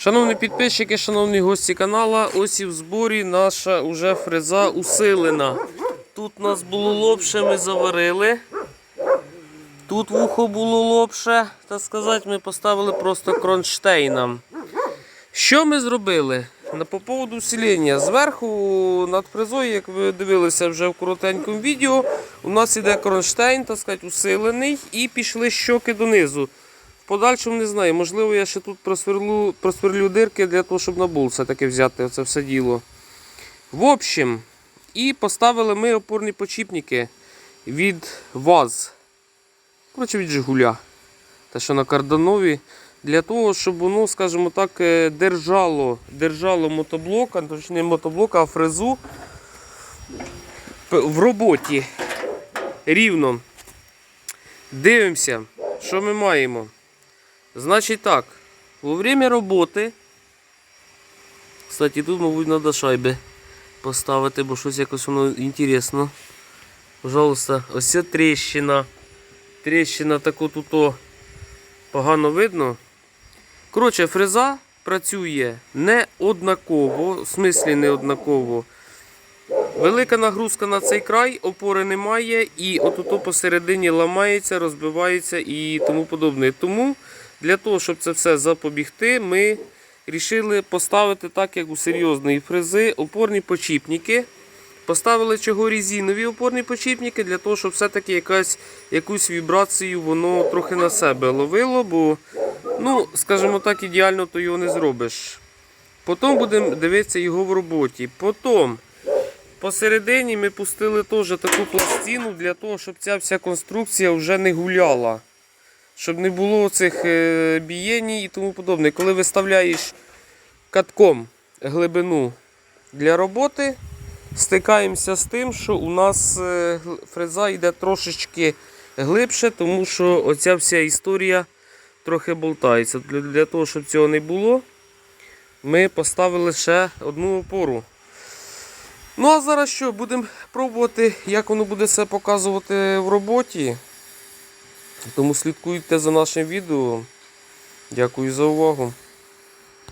Шановні підписчики, шановні гості канала, ось і в зборі наша уже фреза усилена. Тут нас було лобше, ми заварили. Тут вухо було лобше, так сказати, ми поставили просто кронштейном. Що ми зробили? По поводу усилення. Зверху над фрезою, як ви дивилися вже в коротенькому відео, у нас іде кронштейн, так сказати, усилений, і пішли щоки донизу. Подальшому не знаю, можливо, я ще тут просверлю, просверлю дирки для того, щоб на бул все-таки взяти це все діло. В общем, і поставили ми опорні почіпники від ВАЗ. Коротше, від Жигуля. Те, що на карданові. Для того, щоб воно, скажімо так, е, держало, держало мотоблока, точніше не мотоблока, а фрезу в роботі рівно. Дивимося, що ми маємо. Значить так, во время роботи. Кстати, тут, мабуть, треба шайби поставити, бо щось якось воно інтересно. Пожалуйста, ось ця тріщина. Тріщина таку тут погано видно. Коротше, фреза працює не однаково, в смислі не однаково. Велика нагрузка на цей край, опори немає, і отут посередині ламається, розбивається і тому подобне. Тому для того, щоб це все запобігти, ми вирішили поставити так, як у серйозної фрези, опорні почіпники. Поставили чого резинові опорні почіпники, для того, щоб все-таки якусь вібрацію воно трохи на себе ловило, бо, ну, скажімо так, ідеально то його не зробиш. Потім будемо дивитися його в роботі. Потім посередині ми пустили теж таку пластину для того, щоб ця вся конструкція вже не гуляла. Щоб не було цих е, бієній і тому подобне. Коли виставляєш катком глибину для роботи, стикаємося з тим, що у нас е, фреза йде трошечки глибше, тому що оця вся історія трохи болтається. Для, того, щоб цього не було, ми поставили ще одну опору. Ну а зараз що, будемо пробувати, як воно буде себе показувати в роботі. Тому слідкуйте за нашим відео. Дякую за увагу.